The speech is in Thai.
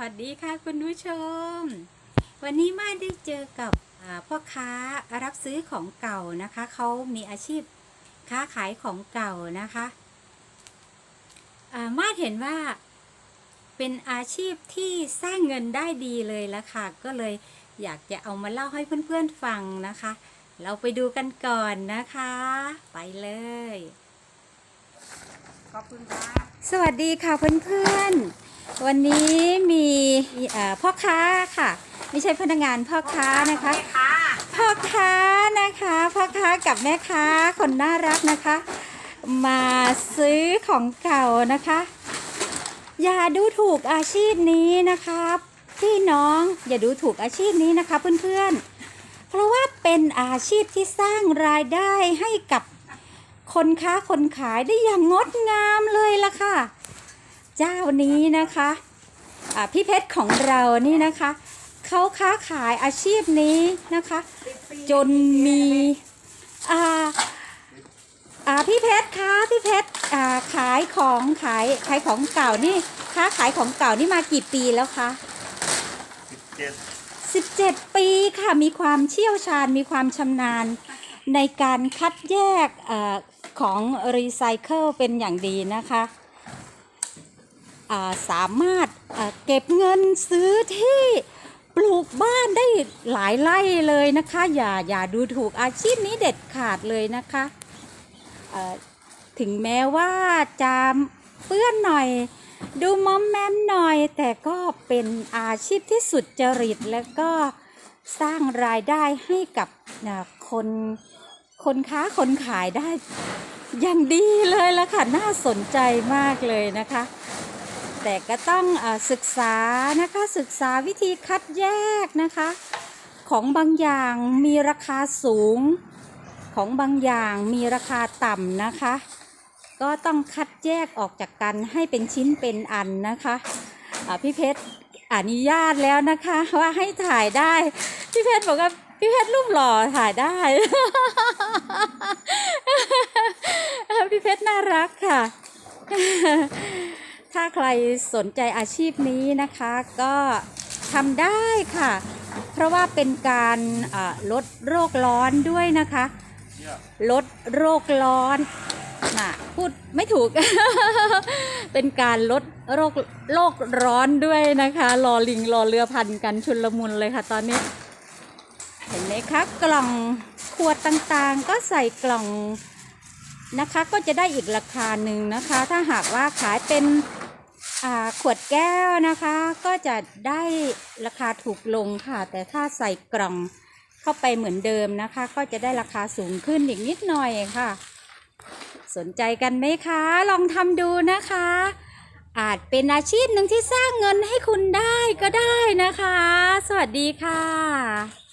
วัสดีค่ะคุณผู้ชม วันนี้มาได้เจอกับอ่าพ่อค้ารับซื้อของเก่านะคะ เขามีอาชีพค้าขายของเก่านะคะอ่ามาดเห็นว่าเป็นอาชีพที่สร้างเงินได้ดีเลยละค่ะ ก็เลยอยากจะเอามาเล่าให้เพื่อนๆฟังนะคะ เราไปดูกันก่อนนะคะ ไปเลยขอบคุณครับสวัสดีค่ะเพื่อนๆ วันนี้มีพ่อค้าค่ะ ไม่ใช่พนักงานพ่อค้านะคะ พ่อค้านะคะพ่อค้ากับแม่ค้าคนน่ารักนะคะ มาซื้อของเก่านะคะ อย่าดูถูกอาชีพนี้นะคะพี่น้องอย่าดูถูกอาชีพนี้นะคะเพื่อนๆ เพราะว่าเป็นอาชีพที่สร้างรายได้ให้กับคนค้าคนขายได้อย่างงดงามเลยล่ะค่ะ เจ้านี้นะคะอ่าพี่เพชรของเรานี่นะคะเขาค้าขายอาชีพนี้นะคะ จนมีอ่าอ่าพี่เพชรคะพี่เพชรอ่าขายของขายขายของเก่านี่ค้าขายของเก่านี่มากี่ปีแล้วคะสิบเจ็ด17ปีค่ะมีความเชี่ยวชาญมีความชำนาญในการคัดแยกเออของรีไซเคิลเป็นอย่างดีนะคะอ่า สามารถเก็บเงินซื้อที่ปลูกบ้านได้หลายไร่เลยนะคะ อย่าอย่าดูถูกอาชีพนี้เด็ดขาดเลยนะคะถึงแม้ว่าจะเปื้อนหน่อย ดูมอมแมมหน่อย แต่ก็เป็นอาชีพที่สุดจริต และก็สร้างรายได้ให้กับคนคนค้าคนขายได้อย่างดีเลยละค่ะ น่าสนใจมากเลยนะคะ แต่ก็ต้องอศึกษานะคะศึกษาวิธีคัดแยกนะคะ ของบางอย่างมีราคาสูง ของบางอย่างมีราคาต่ำนะคะ ก็ต้องคัดแยกออกจากกันให้เป็นชิ้นเป็นอันนะคะอ่าพี่เพชรอนุญาตแล้วนะคะ ว่าให้ถ่ายได้ พี่เพชรบอกว่าพี่เพชรรูปหล่อถ่ายได้ พี่เพชรน่ารักค่ะ ถ้าใครสนใจอาชีพนี้นะคะก็ทำได้ค่ะ เพราะว่าเป็นการลดโรคร้อนด้วยนะคะ ลดโรคร้อนนะพูดไม่ถูก เป็นการลดโรคโรคร้อนด้วยนะคะรอลิงรอเรือพันกันชุนลมุนเลยค่ะตอนนี้ เห็นไหมคะกล่องขวดต่างๆ ก็ใส่กล่องนะคะก็จะได้อีกราคาหนึ่งนะคะ ถ้าหากว่าขายเป็น ขวดแก้วนะคะ ก็จะได้ราคาถูกลงค่ะ แต่ถ้าใส่กล่องเข้าไปเหมือนเดิมนะคะ ก็จะได้ราคาสูงขึ้นอีกนิดหน่อยค่ะ สนใจกันไหมคะ ลองทำดูนะคะ อาจเป็นอาชีพหนึ่งที่สร้างเงินให้คุณได้ก็ได้นะคะ สวัสดีค่ะ